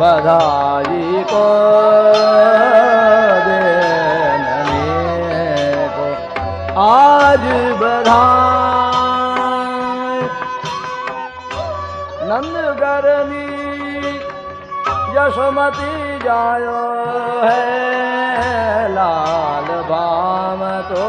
बधाई को સુમતી જાયો હે લાલ ભામ તો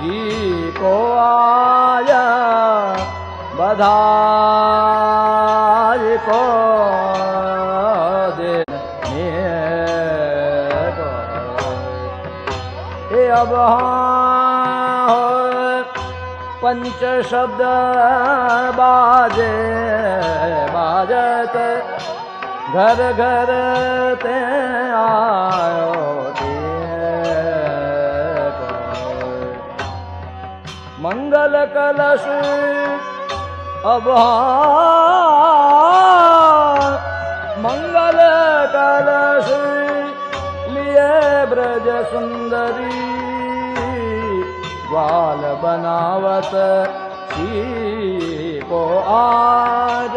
જી કો આયા બધા કો દે એ અબ પંચ શબ્દ બાજે બાજત घर घर ते आयो मंगल कलश अब हाँ, मंगल कलश लिए ब्रज सुंदरी ग्वाल बनावत सी को आज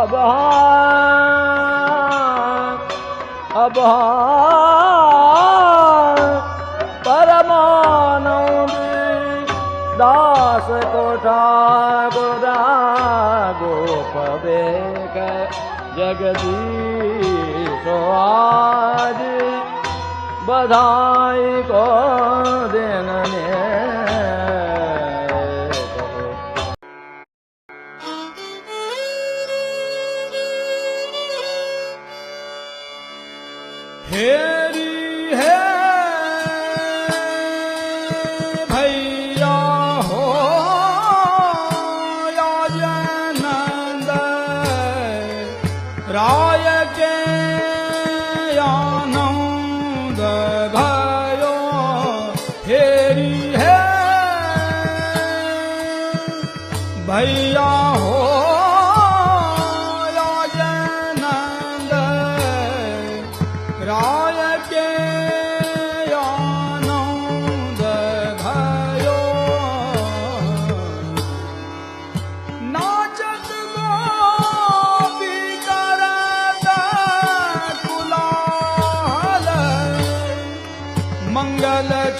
अब हाँ, अब हाँ, परमानंद दास को ठाकुरा गोप बेक जगदीश आज बधाई को But all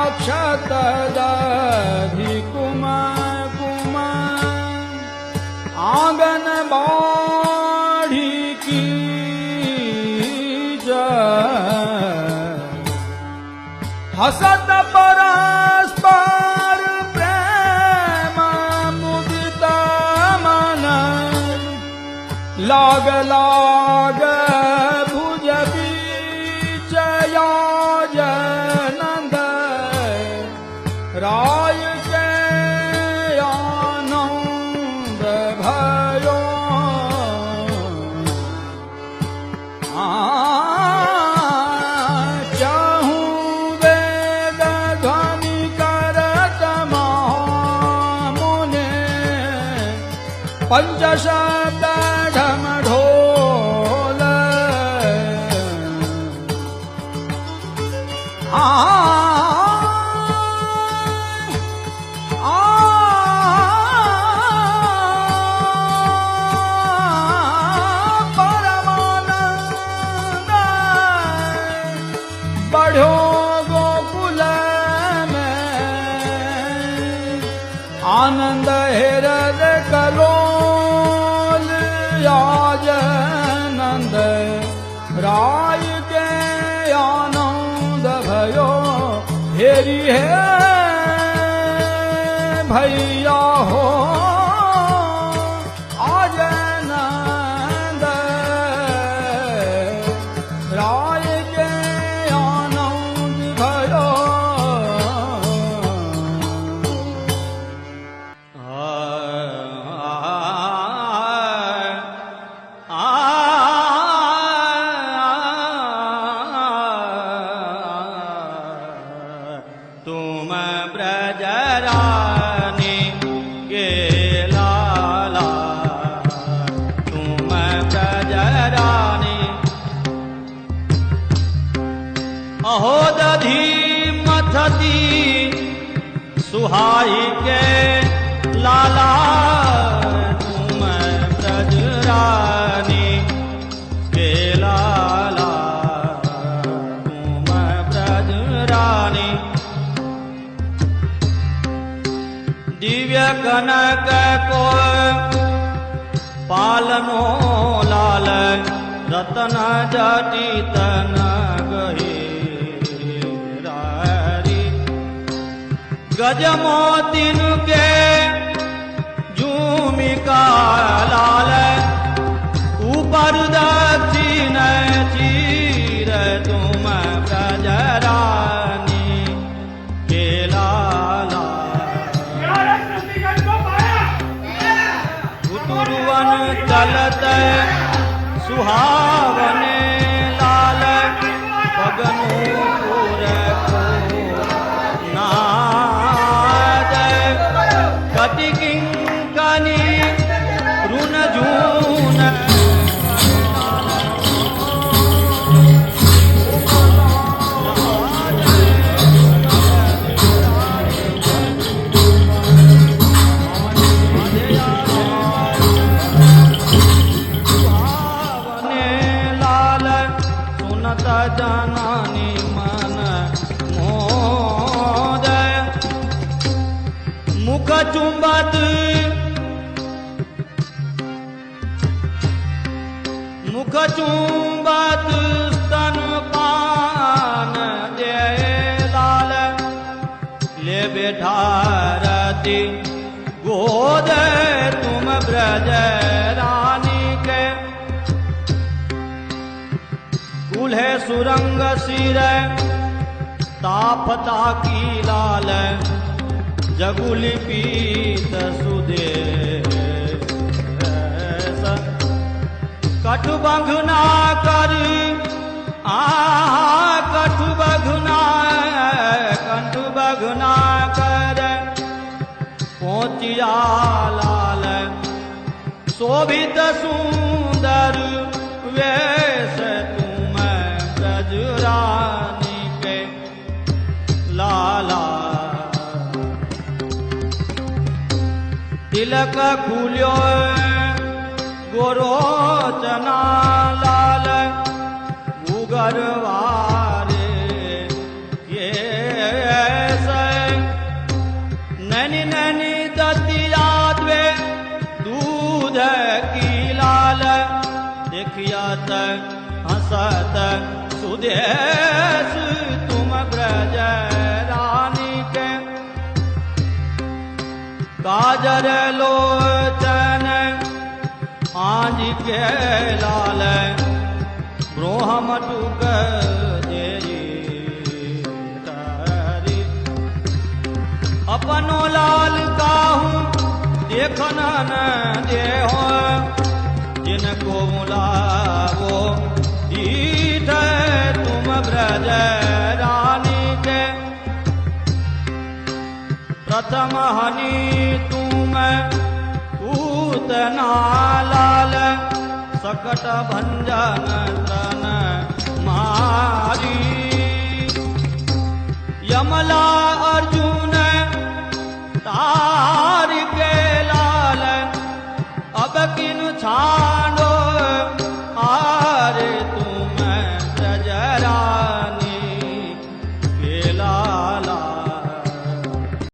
अक्षत दधि कुम कुम आँगन बाढ़ी की हसत परस्पर प्रेम मुदित मन। लाग राय के आनंद भयो चाहूं वेद आनंद हृद सुहाई के लाला तुम ब्रजरानी के लाला तुम ब्रजरानी। दिव्य कनक को पालनो लाल रतन जटित गही। गजमोतिन के झूमिका लाल ऊपर दक्षिण चीर तुम ब्रजरानी के लाला। उतुरवन चलत सुहावने मुख चुंबत मुख चुंबत स्तन पान दे लाल। ले बेठारती गोद, तुम ब्रज रानी के। कुल्हे सुरंग सिर, तापता की लाल। जगुली पीत सुदे कटु बंधना कर आ कटु बघना कंठु बघना कर। पहुँचिया लाल, शोभित सुंदर तिलक खुल्यो गोरोचना लाल मुगरवारे के नैनी नैनी दतिया द्वे दूध की लाल देखिया हंसत सुधे काजर लोचन आंज के लाल ब्रोहम टुक अपनो लाल काहू देखन न देहो, जिनको दीठ तुम ब्रज रानी के। प्रथम हनी तुम पूतना लाल सकट भंजन तन